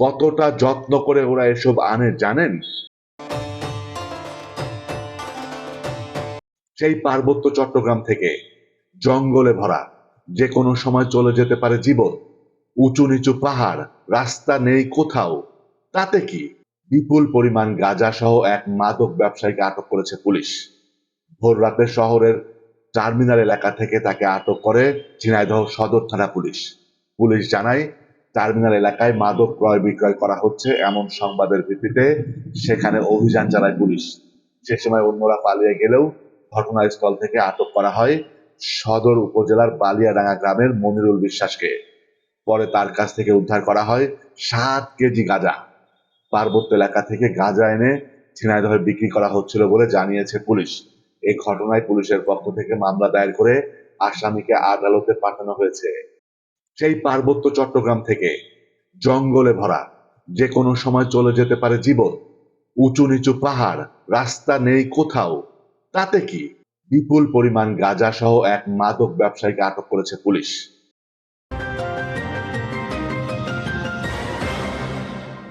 কতটা যত্ন করে ওরা এসব আনে জানেন? সেই পার্বত্য চট্টগ্রাম থেকে জঙ্গলে ভরা যে কোনো সময় চলে যেতে পারে জীবন। উঁচু নিচু পাহাড়, রাস্তা নেই কোথাও। তাতে কি? বিপুল পরিমাণ গাঁজা সহ এক মাদক ব্যবসায়ীকে আটক করেছে পুলিশ। ভোর রাতে শহরের টার্মিনাল এলাকা থেকে তাকে আটক করে ঝিনাইদহ সদর থানা পুলিশ। পুলিশ জানায় টার্মিনাল এলাকায় মাদক ক্রয় বিক্রয় করা হচ্ছে এমন সংবাদের ভিত্তিতে। সেখানে অভিযান চালায় পুলিশ। সে সময় অন্যরা পালিয়ে গেলেও ঘটনাস্থল থেকে আটক করা হয় সদর উপজেলার বালিয়াডাঙ্গা গ্রামের মনিরুল বিশ্বাসকে। পরে তার কাছ থেকে উদ্ধার করা হয় সাত কেজি গাঁজা। পার্বত্য এলাকা থেকে গাঁজা এনে ঝিনাইদহে বিক্রি করা হচ্ছিল বলে জানিয়েছে পুলিশ। এই ঘটনায় পুলিশের পক্ষ থেকে মামলা দায়ের করে আসামিকে আদালতে পাঠানো হয়েছে। সেই পার্বত্য চট্টগ্রাম থেকে জঙ্গলে ভরা যে কোনো সময় চলে যেতে পারে জীবন, উঁচু নিচু পাহাড়, রাস্তা নেই কোথাও, তাতে কি বিপুল পরিমাণ গাঁজা সহ এক মাদক ব্যবসায়ীকে আটক করেছে পুলিশ?